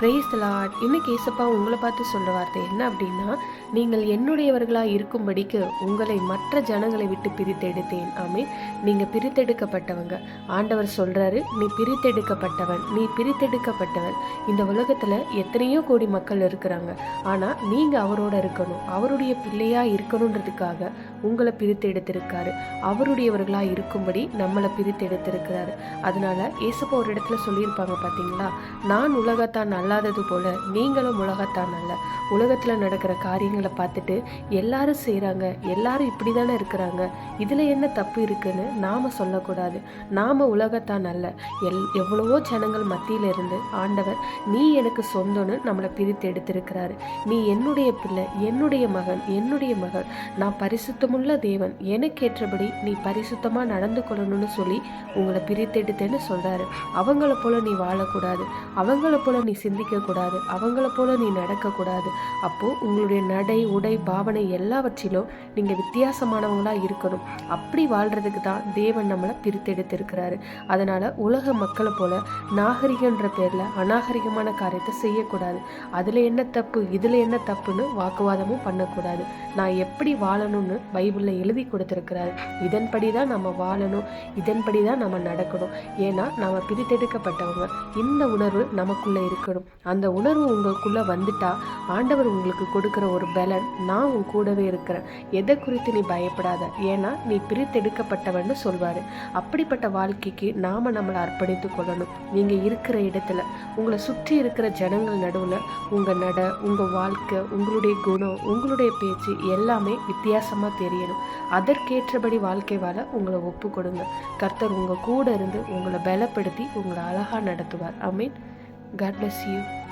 Brace Lord இன்னைக்கு ஏசப்பா உங்களை பார்த்து சொல்கிற வார்த்தை என்ன அப்படின்னா நீங்கள் என்னுடையவர்களாக இருக்கும்படிக்கு உங்களை மற்ற ஜனங்களை விட்டு பிரித்தெடுத்தேன். ஆமே நீங்கள் பிரித்தெடுக்கப்பட்டவங்க. ஆண்டவர் சொல்கிறாரு நீ பிரித்தெடுக்கப்பட்டவன் நீ பிரித்தெடுக்கப்பட்டவன். இந்த உலகத்தில் எத்தனையோ கோடி மக்கள் இருக்கிறாங்க. ஆனால் நீங்கள் அவரோட இருக்கணும். அவருடைய பிள்ளையாக இருக்கணுன்றதுக்காக உங்களை பிரித்தெடுத்திருக்காரு. அவருடையவர்களாக இருக்கும்படி நம்மளை பிரித்தெடுத்திருக்கிறாரு. அதனால ஏசப்பா ஒரு இடத்துல சொல்லியிருப்பாங்க பார்த்தீங்களா நான் உலகத்தான் அல்லாதது போல நீங்களும் உலகத்தான் அல்ல. உலகத்தில் நடக்கிற காரியங்களை பார்த்துட்டு எல்லாரும் செய்கிறாங்க எல்லாரும் இப்படி தானே இருக்கிறாங்க. இதில் என்ன தப்பு இருக்குன்னு நாம சொல்லக்கூடாது. நாம் உலகத்தான் அல்ல. எல் எவ்வளவோ ஜனங்கள் மத்தியில் இருந்து ஆண்டவர் நீ எனக்கு சொந்தம்னு நம்மளை பிரித்து எடுத்திருக்கிறாரு. நீ என்னுடைய பிள்ளை என்னுடைய மகன் என்னுடைய மகள். நான் பரிசுத்தமுள்ள தேவன். எனக்கேற்றபடி நீ பரிசுத்தமாக நடந்து கொள்ளணும்னு சொல்லி உங்களை பிரித்தெடுத்தேன்னு சொல்கிறாரு அவங்கள போல் நீ வாழக்கூடாது. அவங்கள போல் நீ சிந்த கூடாது அவங்கள போல நீ நடக்கக்கூடாது. அப்போது உங்களுடைய நடை உடை பாவனை எல்லாவற்றிலும் நீங்கள் வித்தியாசமானவங்களாக இருக்கணும். அப்படி வாழ்கிறதுக்கு தான் தேவன் நம்மளை பிரித்தெடுத்திருக்கிறாரு. அதனால் உலக மக்களை போல நாகரிகன்ற பேரில் அநாகரிகமான காரியத்தை செய்யக்கூடாது. அதில் என்ன தப்பு இதில் என்ன தப்புன்னு வாக்குவாதமும் பண்ணக்கூடாது. நான் எப்படி வாழணும்னு பைபிளில் எழுதி கொடுத்துருக்கிறாரு. இதன்படி தான் நம்ம வாழணும் இதன்படி தான் நம்ம நடக்கணும். ஏன்னா நாம் பிரித்தெடுக்கப்பட்டவங்க. இந்த உணர்வு நமக்குள்ளே இருக்கணும். அந்த உணர்வு உங்களுக்குள்ளே வந்துட்டா ஆண்டவர் உங்களுக்கு கொடுக்குற ஒரு பலன் நான் உன் கூடவே இருக்கிறேன். எதை குறித்து நீ பயப்படாத. ஏன்னா நீ பிரித்தெடுக்கப்பட்டவன்னு சொல்வார். அப்படிப்பட்ட வாழ்க்கைக்கு நாம நம்மளை அர்ப்பணித்து கொள்ளணும். நீங்கள் இருக்கிற இடத்துல உங்களை சுற்றி இருக்கிற ஜனங்கள் நடுவில் உங்கள் நட உங்கள் வாழ்க்கை உங்களுடைய குணம் உங்களுடைய பேச்சு எல்லாமே வித்தியாசமாக தெரியணும். அதற்கேற்றபடி வாழ்க்கை வாழ உங்களை ஒப்பு கொடுங்க. கர்த்தர் உங்கள் கூட இருந்து உங்களை பலப்படுத்தி உங்களை அழகாக நடத்துவார். ஐ மீன் God bless you.